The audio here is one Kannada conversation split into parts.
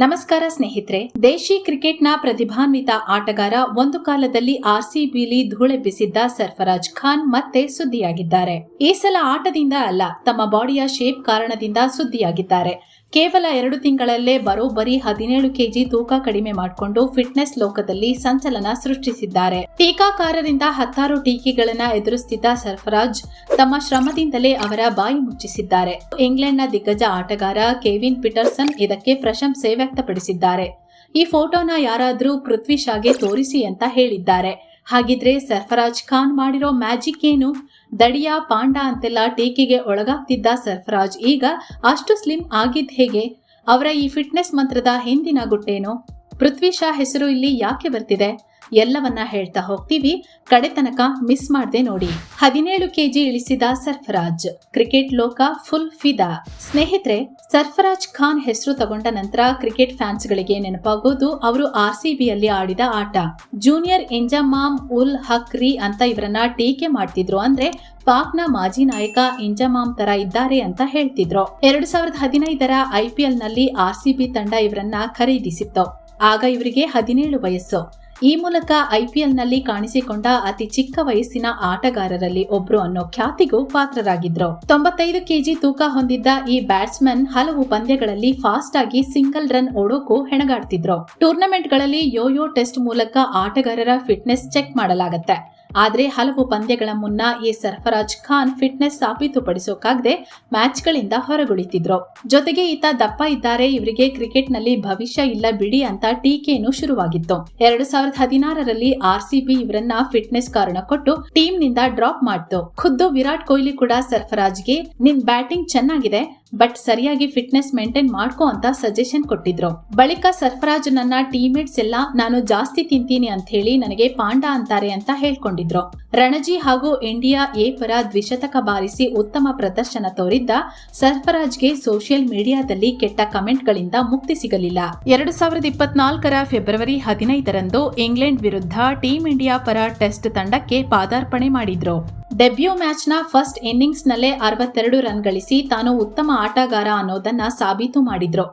ನಮಸ್ಕಾರ ಸ್ನೇಹಿತರೆ, ದೇಶಿ ಕ್ರಿಕೆಟ್ನ ಪ್ರತಿಭಾನ್ವಿತ ಆಟಗಾರ ಒಂದು ಕಾಲದಲ್ಲಿ ಆರ್ಸಿಬಿಲಿ ಧೂಳೆಬ್ಬಿಸಿದ್ದ ಸರ್ಫರಾಜ್ ಖಾನ್ ಮತ್ತೆ ಸುದ್ದಿಯಾಗಿದ್ದಾರೆ. ಈ ಸಲ ಆಟದಿಂದ ಅಲ್ಲ, ತಮ್ಮ ಬಾಡಿಯ ಶೇಪ್ ಕಾರಣದಿಂದ ಸುದ್ದಿಯಾಗಿದ್ದಾರೆ. ಕೇವಲ ಎರಡು ತಿಂಗಳಲ್ಲೇ ಬರೋಬ್ಬರಿ ಹದಿನೇಳು ಕೆಜಿ ತೂಕ ಕಡಿಮೆ ಮಾಡಿಕೊಂಡು ಫಿಟ್ನೆಸ್ ಲೋಕದಲ್ಲಿ ಸಂಚಲನ ಸೃಷ್ಟಿಸಿದ್ದಾರೆ. ಟೀಕಾಕಾರರಿಂದ ಹತ್ತಾರು ಟೀಕೆಗಳನ್ನ ಎದುರಿಸುತ್ತಿದ್ದ ಸರ್ಫರಾಜ್ ತಮ್ಮ ಶ್ರಮದಿಂದಲೇ ಅವರ ಬಾಯಿ ಮುಚ್ಚಿಸಿದ್ದಾರೆ. ಇಂಗ್ಲೆಂಡ್ನ ದಿಗ್ಗಜ ಆಟಗಾರ ಕೆವಿನ್ ಪಿಟರ್ಸನ್ ಇದಕ್ಕೆ ಪ್ರಶಂಸೆ ವ್ಯಕ್ತಪಡಿಸಿದ್ದಾರೆ. ಈ ಫೋಟೋನ ಯಾರಾದರೂ ಪೃಥ್ವಿ ಶಾಗೆ ತೋರಿಸಿ ಅಂತ ಹೇಳಿದ್ದಾರೆ. ಹಾಗಿದ್ರೆ ಸರ್ಫರಾಜ್ ಖಾನ್ ಮಾಡಿರೋ ಮ್ಯಾಜಿಕ್ ಏನು? ದಡಿಯ, ಪಾಂಡ ಅಂತೆಲ್ಲ ಟೀಕೆಗೆ ಒಳಗಾಗ್ತಿದ್ದ ಸರ್ಫರಾಜ್ ಈಗ ಅಷ್ಟು ಸ್ಲಿಮ್ ಆಗಿದ್ ಹೇಗೆ? ಅವರ ಈ ಫಿಟ್ನೆಸ್ ಮಂತ್ರದ ಹಿಂದಿನ ಗುಟ್ಟೇನು? ಪೃಥ್ವಿ ಶಾ ಹೆಸರು ಇಲ್ಲಿ ಯಾಕೆ ಬರ್ತಿದೆ? ಎಲ್ಲವನ್ನ ಹೇಳ್ತಾ ಹೋಗ್ತೀವಿ. ಕಡೆ ತನಕ ಮಿಸ್ ಮಾಡದೆ ನೋಡಿ. ಹದಿನೇಳು ಕೆಜಿ ಇಳಿಸಿದ ಸರ್ಫರಾಜ್, ಕ್ರಿಕೆಟ್ ಲೋಕ ಫುಲ್ ಫಿದಾ. ಸ್ನೇಹಿತರೆ, ಸರ್ಫರಾಜ್ ಖಾನ್ ಹೆಸರು ತಗೊಂಡ ನಂತರ ಕ್ರಿಕೆಟ್ ಫ್ಯಾನ್ಸ್ ಗಳಿಗೆ ನೆನಪಾಗೋದು ಅವರು ಆರ್ ಸಿಬಿಯಲ್ಲಿ ಆಡಿದ ಆಟ. ಜೂನಿಯರ್ ಎಂಜಮಾಮ್ ಉಲ್ ಹಕ್ರಿ ಅಂತ ಇವರನ್ನ ಟೀಕೆ ಮಾಡ್ತಿದ್ರು ಅಂದ್ರೆ ಪಾಕ್ನ ಮಾಜಿ ನಾಯಕ ಇಂಜಮಾಮ್ ತರ ಇದ್ದಾರೆ ಅಂತ ಹೇಳ್ತಿದ್ರು. ಎರಡ್ ಸಾವಿರದ ಹದಿನೈದರ ಐಪಿಎಲ್ನಲ್ಲಿ ಆರ್ ಸಿಬಿ ತಂಡ ಇವರನ್ನ ಖರೀದಿಸಿತ್ತು. ಆಗ ಇವರಿಗೆ ಹದಿನೇಳು ವಯಸ್ಸು. ಈ ಮೂಲಕ ಐಪಿಎಲ್ನಲ್ಲಿ ಕಾಣಿಸಿಕೊಂಡ ಅತಿ ಚಿಕ್ಕ ವಯಸ್ಸಿನ ಆಟಗಾರರಲ್ಲಿ ಒಬ್ರು ಅನ್ನೋ ಖ್ಯಾತಿಗೂ ಪಾತ್ರರಾಗಿದ್ರು. ತೊಂಬತ್ತೈದು ಕೆಜಿ ತೂಕ ಹೊಂದಿದ್ದ ಈ ಬ್ಯಾಟ್ಸ್ಮನ್ ಹಲವು ಪಂದ್ಯಗಳಲ್ಲಿ ಫಾಸ್ಟ್ ಆಗಿ ಸಿಂಗಲ್ ರನ್ ಓಡೋಕು ಹೆಣಗಾಡ್ತಿದ್ರು. ಟೂರ್ನಮೆಂಟ್ಗಳಲ್ಲಿ ಯೋಯೋ ಟೆಸ್ಟ್ ಮೂಲಕ ಆಟಗಾರರ ಫಿಟ್ನೆಸ್ ಚೆಕ್ ಮಾಡಲಾಗತ್ತೆ. ಆದ್ರೆ ಹಲವು ಪಂದ್ಯಗಳ ಮುನ್ನ ಈ ಸರ್ಫರಾಜ್ ಖಾನ್ ಫಿಟ್ನೆಸ್ ಸಾಬೀತುಪಡಿಸೋಕಾಗದೆ ಮ್ಯಾಚ್ಗಳಿಂದ ಹೊರಗುಳಿತಿದ್ರು. ಜೊತೆಗೆ ಈತ ದಪ್ಪ ಇದ್ದಾರೆ, ಇವರಿಗೆ ಕ್ರಿಕೆಟ್ನಲ್ಲಿ ಭವಿಷ್ಯ ಇಲ್ಲ ಬಿಡಿ ಅಂತ ಟೀಕೆಯನ್ನು ಶುರುವಾಗಿತ್ತು. ಎರಡು ಸಾವಿರದ ಹದಿನಾರರಲ್ಲಿ ಆರ್ಸಿಬಿ ಇವರನ್ನ ಫಿಟ್ನೆಸ್ ಕಾರಣ ಕೊಟ್ಟು ಟೀಮ್ನಿಂದ ಡ್ರಾಪ್ ಮಾಡ್ತು. ಖುದ್ದು ವಿರಾಟ್ ಕೊಹ್ಲಿ ಕೂಡ ಸರ್ಫರಾಜ್ಗೆ, ನಿನ್ ಬ್ಯಾಟಿಂಗ್ ಚೆನ್ನಾಗಿದೆ ಬಟ್ ಸರಿಯಾಗಿ ಫಿಟ್ನೆಸ್ ಮೇಂಟೈನ್ ಮಾಡ್ಕೋ ಅಂತ ಸಜೆಷನ್ ಕೊಟ್ಟಿದ್ರು. ಬಳಿಕ ಸರ್ಫರಾಜ್ ನನ್ನ ಟೀಮೇಟ್ಸ್ ಎಲ್ಲ, ನಾನು ಜಾಸ್ತಿ ತಿಂತೀನಿ ಅಂತ ಹೇಳಿ ನನಗೆ ಪಾಂಡ ಅಂತಾರೆ ಅಂತ ಹೇಳ್ಕೊಂಡಿದ್ರು. ರಣಜಿ ಹಾಗೂ ಇಂಡಿಯಾ ಎ ಪರ ದ್ವಿಶತಕ ಬಾರಿಸಿ ಉತ್ತಮ ಪ್ರದರ್ಶನ ತೋರಿದ್ದ ಸರ್ಫರಾಜ್ಗೆ ಸೋಷಿಯಲ್ ಮೀಡಿಯಾದಲ್ಲಿ ಕೆಟ್ಟ ಕಮೆಂಟ್ಗಳಿಂದ ಮುಕ್ತಿ ಸಿಗಲಿಲ್ಲ. ಎರಡು ಸಾವಿರದ ಇಪ್ಪತ್ನಾಲ್ಕರ ಫೆಬ್ರವರಿ ಹದಿನೈದರಂದು ಇಂಗ್ಲೆಂಡ್ ವಿರುದ್ಧ ಟೀಂ ಇಂಡಿಯಾ ಪರ ಟೆಸ್ಟ್ ತಂಡಕ್ಕೆ ಪಾದಾರ್ಪಣೆ ಮಾಡಿದ್ರು. ಡೆಬ್ಯೂ ಮ್ಯಾಚ್ನ ಫಸ್ಟ್ ಇನ್ನಿಂಗ್ಸ್ನಲ್ಲೇ ಅರವತ್ತೆರಡು ರನ್ ಗಳಿಸಿ ತಾನು ಉತ್ತಮ ಆಟಗಾರ ಅನ್ನೋದನ್ನ ಸಾಬೀತು ಮಾಡಿದ್ರು.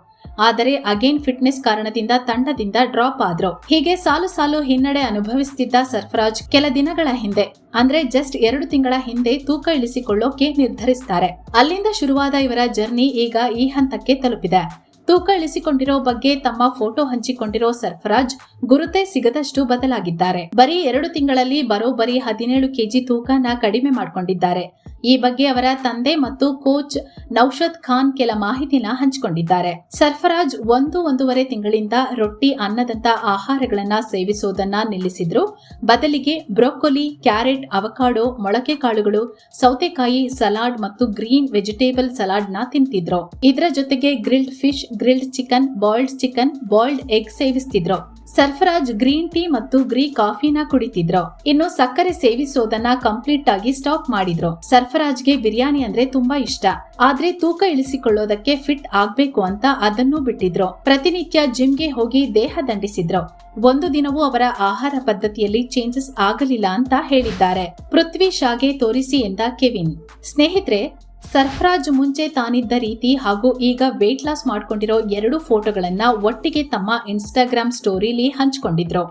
ಆದರೆ ಅಗೇನ್ ಫಿಟ್ನೆಸ್ ಕಾರಣದಿಂದ ತಂಡದಿಂದ ಡ್ರಾಪ್ ಆದ್ರು. ಹೀಗೆ ಸಾಲು ಸಾಲು ಹಿನ್ನಡೆ ಅನುಭವಿಸುತ್ತಿದ್ದ ಸರ್ಫರಾಜ್ ಕೆಲ ದಿನಗಳ ಹಿಂದೆ, ಅಂದ್ರೆ ಜಸ್ಟ್ ಎರಡು ತಿಂಗಳ ಹಿಂದೆ ತೂಕ ಇಳಿಸಿಕೊಳ್ಳೋಕೆ ನಿರ್ಧರಿಸ್ತಾರೆ. ಅಲ್ಲಿಂದ ಶುರುವಾದ ಇವರ ಜರ್ನಿ ಈಗ ಈ ಹಂತಕ್ಕೆ ತಲುಪಿದೆ. ತೂಕ ಇಳಿಸಿಕೊಂಡಿರೋ ಬಗ್ಗೆ ತಮ್ಮ ಫೋಟೋ ಹಂಚಿಕೊಂಡಿರೋ ಸರ್ಫರಾಜ್ ಗುರುತೇ ಸಿಗದಷ್ಟು ಬದಲಾಗಿದ್ದಾರೆ. ಬರೀ ಎರಡು ತಿಂಗಳಲ್ಲಿ ಬರೋಬ್ಬರಿ ಹದಿನೇಳು ಕೆಜಿ ತೂಕನ ಕಡಿಮೆ ಮಾಡಿಕೊಂಡಿದ್ದಾರೆ. ಈ ಬಗ್ಗೆ ಅವರ ತಂದೆ ಮತ್ತು ಕೋಚ್ ನೌಷದ್ ಖಾನ್ ಕೆಲ ಮಾಹಿತಿನ ಹಂಚಿಕೊಂಡಿದ್ದಾರೆ. ಸರ್ಫರಾಜ್ ಒಂದು ಒಂದೂವರೆ ತಿಂಗಳಿಂದ ರೊಟ್ಟಿ, ಅನ್ನದಂತ ಆಹಾರಗಳನ್ನ ಸೇವಿಸೋದನ್ನ ನಿಲ್ಲಿಸಿದ್ರು. ಬದಲಿಗೆ ಬ್ರೊಕೊಲಿ, ಕ್ಯಾರೆಟ್, ಅವಕಾಡೊ, ಮೊಳಕೆ ಕಾಳುಗಳು, ಸೌತೆಕಾಯಿ ಸಲಾಡ್ ಮತ್ತು ಗ್ರೀನ್ ವೆಜಿಟೇಬಲ್ ಸಲಾಡ್ನ ತಿಂತಿದ್ರು. ಇದರ ಜೊತೆಗೆ grilled fish, grilled chicken, boiled chicken, boiled egg ಸೇವಿಸ್ತಿದ್ರು. Sarfaraz green tea ಮತ್ತು ಗ್ರೀ ಕಾಫಿನ ಕುಡಿತಿದ್ರು. ಇನ್ನು ಸಕ್ಕರೆ ಸೇವಿಸೋದನ್ನ ಕಂಪ್ಲೀಟ್ ಆಗಿ ಸ್ಟಾಪ್ ಮಾಡಿದ್ರು. ಸರ್ಫರಾಜ್ಗೆ ಬಿರಿಯಾನಿ ಅಂದ್ರೆ ತುಂಬಾ ಇಷ್ಟ. ಆದ್ರೆ ತೂಕ ಇಳಿಸಿಕೊಳ್ಳೋದಕ್ಕೆ ಫಿಟ್ ಆಗ್ಬೇಕು ಅಂತ ಅದನ್ನು ಬಿಟ್ಟಿದ್ರು. ಪ್ರತಿನಿತ್ಯ ಜಿಮ್ಗೆ ಹೋಗಿ ದೇಹ ದಂಡಿಸಿದ್ರು. ಒಂದು ದಿನವೂ ಅವರ ಆಹಾರ ಪದ್ಧತಿಯಲ್ಲಿ ಚೇಂಜಸ್ ಆಗಲಿಲ್ಲ ಅಂತ ಹೇಳಿದ್ದಾರೆ. ಪೃಥ್ವಿ ಶಾಗೆ ತೋರಿಸಿ ಎಂದ ಕೆವಿನ್. ಸ್ನೇಹಿತರೆ ಸರ್ಫರಾಜ್ ಮುಂಚೆ ತಾನಿದ್ದ ರೀತಿ ಹಾಗೂ ಈಗ ವೆಯ್ಟ್ ಲಾಸ್ ಮಾಡಿಕೊಂಡಿರೋ ಎರಡು ಫೋಟೋಗಳನ್ನ ಒಟ್ಟಿಗೆ ತಮ್ಮ ಇನ್ಸ್ಟಾಗ್ರಾಮ್ ಸ್ಟೋರಿಲಿ ಹಂಚಿಕೊಂಡಿದ್ರು.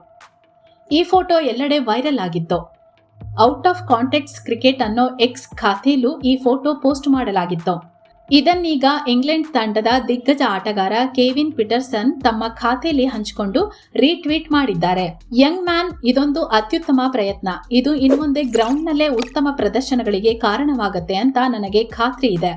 ಈ ಫೋಟೋ ಎಲ್ಲೆಡೆ ವೈರಲ್ ಆಗಿತ್ತು. ಔಟ್ ಆಫ್ ಕಾಂಟ್ಯಾಕ್ಟ್ಸ್ ಕ್ರಿಕೆಟ್ ಅನ್ನೋ ಎಕ್ಸ್ ಖಾತೆಯಲ್ಲೂ ಈ ಫೋಟೋ ಪೋಸ್ಟ್ ಮಾಡಲಾಗಿತ್ತು. ಇದನ್ನೀಗ ಇಂಗ್ಲೆಂಡ್ ತಂಡದ ದಿಗ್ಗಜ ಆಟಗಾರ ಕೇವಿನ್ ಪಿಟರ್ಸನ್ ತಮ್ಮ ಖಾತೆಯಲ್ಲಿ ಹಂಚಿಕೊಂಡು ರೀಟ್ವೀಟ್ ಮಾಡಿದ್ದಾರೆ. ಯಂಗ್ ಮ್ಯಾನ್ ಇದೊಂದು ಅತ್ಯುತ್ತಮ ಪ್ರಯತ್ನ. ಇದು ಇನ್ಮುಂದೆ ಗ್ರೌಂಡ್ನಲ್ಲೇ ಉತ್ತಮ ಪ್ರದರ್ಶನಗಳಿಗೆ ಕಾರಣವಾಗುತ್ತೆ ಅಂತ ನನಗೆ ಖಾತ್ರಿ ಇದೆ.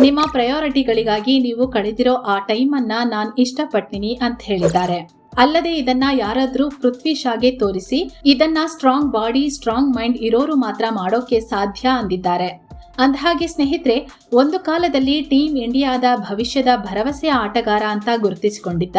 ನಿಮ್ಮ ಪ್ರಯಾರಿಟಿಗಳಿಗಾಗಿ ನೀವು ಕಳೆದಿರೋ ಆ ಟೈಮನ್ನ ನಾನು ಇಷ್ಟಪಡ್ತೀನಿ ಅಂತ ಹೇಳಿದ್ದಾರೆ. ಅಲ್ಲದೆ ಇದನ್ನ ಯಾರಾದ್ರೂ ಪೃಥ್ವಿ ಶಾಗೆ ತೋರಿಸಿ, ಇದನ್ನ ಸ್ಟ್ರಾಂಗ್ ಬಾಡಿ, ಸ್ಟ್ರಾಂಗ್ ಮೈಂಡ್ ಇರೋರು ಮಾತ್ರ ಮಾಡೋಕೆ ಸಾಧ್ಯ ಅಂದಿದ್ದಾರೆ. ಅಂದಹಾಗೆ ಸ್ನೇಹಿತರೆ, ಒಂದು ಕಾಲದಲ್ಲಿ ಟೀಂ ಇಂಡಿಯಾದ ಭವಿಷ್ಯದ ಭರವಸೆ ಆಟಗಾರ ಅಂತ ಗುರುತಿಸಿಕೊಂಡಿದ್ದ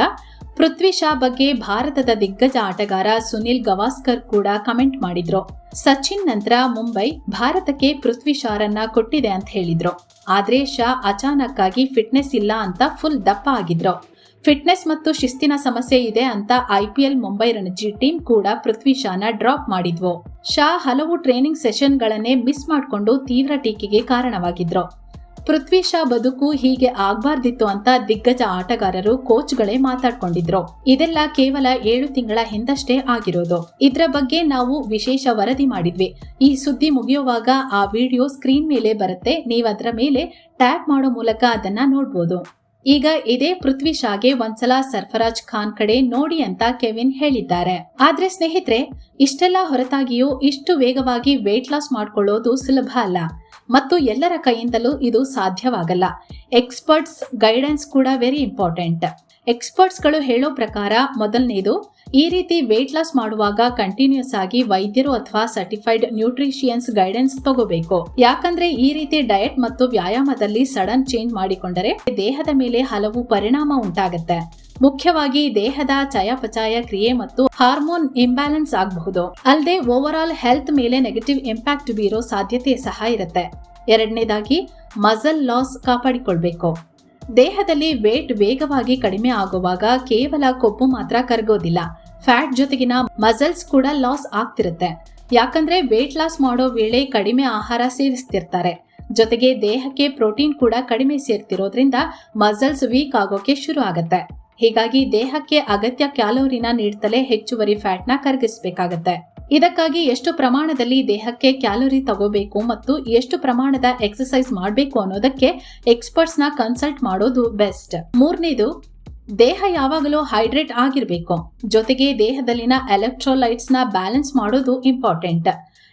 ಪೃಥ್ವಿ ಶಾ ಬಗ್ಗೆ ಭಾರತದ ದಿಗ್ಗಜ ಆಟಗಾರ ಸುನಿಲ್ ಗವಾಸ್ಕರ್ ಕೂಡ ಕಮೆಂಟ್ ಮಾಡಿದ್ರು. ಸಚಿನ್ ನಂತರ ಮುಂಬೈ ಭಾರತಕ್ಕೆ ಪೃಥ್ವಿ ಶಾರನ್ನ ಕೊಟ್ಟಿದೆ ಅಂತ ಹೇಳಿದ್ರು. ಆದ್ರೆ ಶಾ ಅಚಾನಕ್ ಆಗಿ ಫಿಟ್ನೆಸ್ ಇಲ್ಲ ಅಂತ ಫುಲ್ ದಪ್ಪ ಆಗಿದ್ರು. ಫಿಟ್ನೆಸ್ ಮತ್ತು ಶಿಸ್ತಿನ ಸಮಸ್ಯೆ ಇದೆ ಅಂತ ಐಪಿಎಲ್ ಮುಂಬೈ ರಣಜಿ ಟೀಮ್ ಕೂಡ ಪೃಥ್ವಿ ಶಾನ ಡ್ರಾಪ್ ಮಾಡಿದ್ವು. ಶಾ ಹಲವು ಟ್ರೈನಿಂಗ್ ಸೆಷನ್ಗಳನ್ನೇ ಮಿಸ್ ಮಾಡಿಕೊಂಡು ತೀವ್ರ ಟೀಕೆಗೆ ಕಾರಣವಾಗಿದ್ರು. ಪೃಥ್ವಿ ಶಾ ಬದುಕು ಹೀಗೆ ಆಗ್ಬಾರ್ದಿತ್ತು ಅಂತ ದಿಗ್ಗಜ ಆಟಗಾರರು ಕೋಚ್ಗಳೇ ಮಾತಾಡ್ಕೊಂಡಿದ್ರು. ಇದೆಲ್ಲ ಕೇವಲ ಏಳು ತಿಂಗಳ ಹಿಂದಷ್ಟೇ ಆಗಿರೋದು. ಇದ್ರ ಬಗ್ಗೆ ನಾವು ವಿಶೇಷ ವರದಿ ಮಾಡಿದ್ವಿ. ಈ ಸುದ್ದಿ ಮುಗಿಯುವಾಗ ಆ ವಿಡಿಯೋ ಸ್ಕ್ರೀನ್ ಮೇಲೆ ಬರುತ್ತೆ. ನೀವು ಅದರ ಮೇಲೆ ಟ್ಯಾಪ್ ಮಾಡೋ ಮೂಲಕ ಅದನ್ನ ನೋಡ್ಬೋದು. ಈಗ ಇದೇ ಪೃಥ್ವಿ ಶಾಗೆ ಒಂದ್ಸಲ ಸರ್ಫರಾಜ್ ಖಾನ್ ಕಡೆ ನೋಡಿ ಅಂತ ಕೆವಿನ್ ಹೇಳಿದ್ದಾರೆ. ಆದ್ರೆ ಸ್ನೇಹಿತರೆ, ಇಷ್ಟೆಲ್ಲ ಹೊರತಾಗಿಯೂ ಇಷ್ಟು ವೇಗವಾಗಿ ವೇಟ್ ಲಾಸ್ ಮಾಡ್ಕೊಳ್ಳೋದು ಸುಲಭ ಅಲ್ಲ. ಮತ್ತು ಎಲ್ಲರ ಕೈಯಿಂದಲೂ ಇದು ಸಾಧ್ಯವಾಗಲ್ಲ. ಎಕ್ಸ್ಪರ್ಟ್ಸ್ ಗೈಡೆನ್ಸ್ ಕೂಡ ವೆರಿ ಇಂಪಾರ್ಟೆಂಟ್ ಎಕ್ಸ್ಪರ್ಟ್ಸ್ಗಳು ಹೇಳೋ ಪ್ರಕಾರ ಮೊದಲನೇದು, ಈ ರೀತಿ ವೆಯ್ಟ್ ಲಾಸ್ ಮಾಡುವಾಗ ಕಂಟಿನ್ಯೂಸ್ ಆಗಿ ವೈದ್ಯರು ಅಥವಾ ಸರ್ಟಿಫೈಡ್ ನ್ಯೂಟ್ರಿಷಿಯನ್ಸ್ ಗೈಡೆನ್ಸ್ ತಗೋಬೇಕು. ಯಾಕಂದ್ರೆ ಈ ರೀತಿ ಡಯಟ್ ಮತ್ತು ವ್ಯಾಯಾಮದಲ್ಲಿ ಸಡನ್ ಚೇಂಜ್ ಮಾಡಿಕೊಂಡರೆ ದೇಹದ ಮೇಲೆ ಹಲವು ಪರಿಣಾಮ ಉಂಟಾಗುತ್ತೆ. ಮುಖ್ಯವಾಗಿ ದೇಹದ ಚಯಾಪಚಯ ಕ್ರಿಯೆ ಮತ್ತು ಹಾರ್ಮೋನ್ ಇಂಬ್ಯಾಲೆನ್ಸ್ ಆಗಬಹುದು. ಅಲ್ಲದೆ ಓವರ್ ಆಲ್ ಹೆಲ್ತ್ ಮೇಲೆ ನೆಗೆಟಿವ್ ಇಂಪ್ಯಾಕ್ಟ್ ಬೀರೋ ಸಾಧ್ಯತೆ ಸಹ ಇರುತ್ತೆ. ಎರಡನೇದಾಗಿ ಮಸಲ್ ಲಾಸ್ ಕಾಪಾಡಿಕೊಳ್ಬೇಕು. ದೇಹದಲ್ಲಿ ವೇಟ್ ವೇಗವಾಗಿ ಕಡಿಮೆ ಆಗುವಾಗ ಕೇವಲ ಕೊಬ್ಬು ಮಾತ್ರ ಕರಗೋದಿಲ್ಲ. ಫ್ಯಾಟ್ ಜೊತೆಗಿನ ಮಸಲ್ಸ್ ಕೂಡ ಲಾಸ್ ಆಗ್ತಿರುತ್ತೆ. ಯಾಕಂದ್ರೆ ವೇಟ್ ಲಾಸ್ ಮಾಡೋ ವೇಳೆ ಕಡಿಮೆ ಆಹಾರ ಸೇವಿಸ್ತಿರ್ತಾರೆ. ಜೊತೆಗೆ ದೇಹಕ್ಕೆ ಪ್ರೋಟೀನ್ ಕೂಡ ಕಡಿಮೆ ಸೇರ್ತಿರೋದ್ರಿಂದ ಮಸಲ್ಸ್ ವೀಕ್ ಆಗೋಕೆ ಶುರು ಆಗುತ್ತೆ. ಹೀಗಾಗಿ ದೇಹಕ್ಕೆ ಅಗತ್ಯ ಕ್ಯಾಲೋರಿನ ನೀಡ್ತಲೇ ಹೆಚ್ಚುವರಿ ಫ್ಯಾಟ್ನ ಕರಗಿಸಬೇಕಾಗತ್ತೆ. ಇದಕ್ಕಾಗಿ ಎಷ್ಟು ಪ್ರಮಾಣದಲ್ಲಿ ದೇಹಕ್ಕೆ ಕ್ಯಾಲೋರಿ ತಗೋಬೇಕು ಮತ್ತು ಎಷ್ಟು ಪ್ರಮಾಣದ ಎಕ್ಸಸೈಸ್ ಮಾಡಬೇಕು ಅನ್ನೋದಕ್ಕೆ ಎಕ್ಸ್ಪರ್ಟ್ಸ್ನ ಕನ್ಸಲ್ಟ್ ಮಾಡೋದು ಬೆಸ್ಟ್. ಮೂರನೇದು, ದೇಹ ಯಾವಾಗಲೂ ಹೈಡ್ರೇಟ್ ಆಗಿರಬೇಕು. ಜೊತೆಗೆ ದೇಹದಲ್ಲಿನ ಎಲೆಕ್ಟ್ರೋಲೈಟ್ಸ್ನ ಬ್ಯಾಲೆನ್ಸ್ ಮಾಡೋದು ಇಂಪಾರ್ಟೆಂಟ್.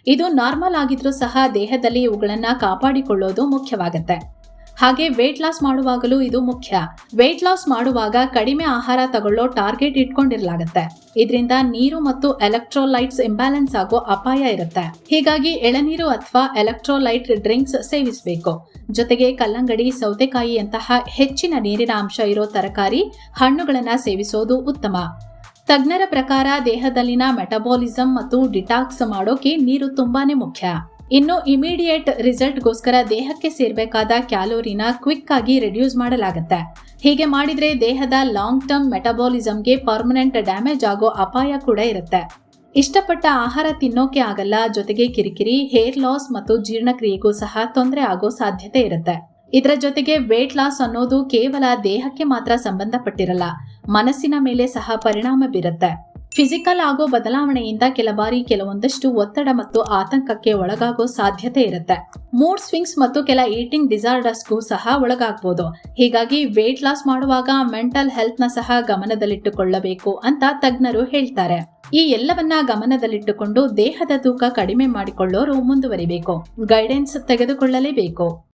ಇದು ನಾರ್ಮಲ್ ಆಗಿದ್ರೂ ಸಹ ದೇಹದಲ್ಲಿ ಇವುಗಳನ್ನು ಕಾಪಾಡಿಕೊಳ್ಳೋದು ಮುಖ್ಯವಾಗುತ್ತೆ. ಹಾಗೆ ವೇಟ್ ಲಾಸ್ ಮಾಡುವಾಗಲೂ ಇದು ಮುಖ್ಯ. ವೇಟ್ ಲಾಸ್ ಮಾಡುವಾಗ ಕಡಿಮೆ ಆಹಾರ ತಗೊಳ್ಳೋ ಟಾರ್ಗೆಟ್ ಇಟ್ಕೊಂಡಿರ್ಲಾಗತ್ತೆ. ಇದರಿಂದ ನೀರು ಮತ್ತು ಎಲೆಕ್ಟ್ರೋಲೈಟ್ಸ್ ಇಂಬ್ಯಾಲೆನ್ಸ್ ಆಗೋ ಅಪಾಯ ಇರುತ್ತೆ. ಹೀಗಾಗಿ ಎಳನೀರು ಅಥವಾ ಎಲೆಕ್ಟ್ರೋಲೈಟ್ ಡ್ರಿಂಕ್ಸ್ ಸೇವಿಸಬೇಕು. ಜೊತೆಗೆ ಕಲ್ಲಂಗಡಿ ಸೌತೆಕಾಯಿಯಂತಹ ಹೆಚ್ಚಿನ ನೀರಿನ ಅಂಶ ಇರೋ ತರಕಾರಿ ಹಣ್ಣುಗಳನ್ನ ಸೇವಿಸೋದು ಉತ್ತಮ. ತಜ್ಞರ ಪ್ರಕಾರ ದೇಹದಲ್ಲಿನ ಮೆಟಬಾಲಿಸಂ ಮತ್ತು ಡಿಟಾಕ್ಸ್ ಮಾಡೋಕೆ ನೀರು ತುಂಬಾನೇ ಮುಖ್ಯ. ಇನ್ನು ಇಮಿಡಿಯೇಟ್ ರಿಸಲ್ಟ್ಗೋಸ್ಕರ ದೇಹಕ್ಕೆ ಸೇರಬೇಕಾದ ಕ್ಯಾಲೋರಿನ ಕ್ವಿಕ್ ಆಗಿ ರಿಡ್ಯೂಸ್ ಮಾಡಲಾಗುತ್ತೆ. ಹೀಗೆ ಮಾಡಿದರೆ ದೇಹದ ಲಾಂಗ್ ಟರ್ಮ್ ಮೆಟಬಾಲಿಸಂಗೆ ಪರ್ಮನೆಂಟ್ ಡ್ಯಾಮೇಜ್ ಆಗೋ ಅಪಾಯ ಕೂಡ ಇರುತ್ತೆ. ಇಷ್ಟಪಟ್ಟ ಆಹಾರ ತಿನ್ನೋಕೆ ಆಗಲ್ಲ, ಜೊತೆಗೆ ಕಿರಿಕಿರಿ ಹೇರ್ ಲಾಸ್ ಮತ್ತು ಜೀರ್ಣಕ್ರಿಯೆಗೂ ಸಹ ತೊಂದರೆ ಆಗೋ ಸಾಧ್ಯತೆ ಇರುತ್ತೆ. ಇದರ ಜೊತೆಗೆ ವೇಟ್ ಲಾಸ್ ಅನ್ನೋದು ಕೇವಲ ದೇಹಕ್ಕೆ ಮಾತ್ರ ಸಂಬಂಧಪಟ್ಟಿರಲ್ಲ, ಮನಸ್ಸಿನ ಮೇಲೆ ಸಹ ಪರಿಣಾಮ ಬೀರುತ್ತೆ. ಫಿಸಿಕಲ್ ಆಗೋ ಬದಲಾವಣೆಯಿಂದ ಕೆಲ ಬಾರಿ ಕೆಲವೊಂದಷ್ಟು ಒತ್ತಡ ಮತ್ತು ಆತಂಕಕ್ಕೆ ಒಳಗಾಗೋ ಸಾಧ್ಯತೆ ಇರುತ್ತೆ. ಮೂಡ್ ಸ್ವಿಂಗ್ಸ್ ಮತ್ತು ಕೆಲ ಈಟಿಂಗ್ ಡಿಸಾರ್ಡರ್ಸ್ಗೂ ಸಹ ಒಳಗಾಗಬಹುದು ಹೀಗಾಗಿ ವೇಟ್ ಲಾಸ್ ಮಾಡುವಾಗ ಮೆಂಟಲ್ ಹೆಲ್ತ್ನ ಸಹ ಗಮನದಲ್ಲಿಟ್ಟುಕೊಳ್ಳಬೇಕು ಅಂತ ತಜ್ಞರು ಹೇಳ್ತಾರೆ. ಈ ಎಲ್ಲವನ್ನ ಗಮನದಲ್ಲಿಟ್ಟುಕೊಂಡು ದೇಹದ ತೂಕ ಕಡಿಮೆ ಮಾಡಿಕೊಳ್ಳೋರು ಮುಂದುವರಿಬೇಕು. ಗೈಡೆನ್ಸ್ ತೆಗೆದುಕೊಳ್ಳಲೇಬೇಕು.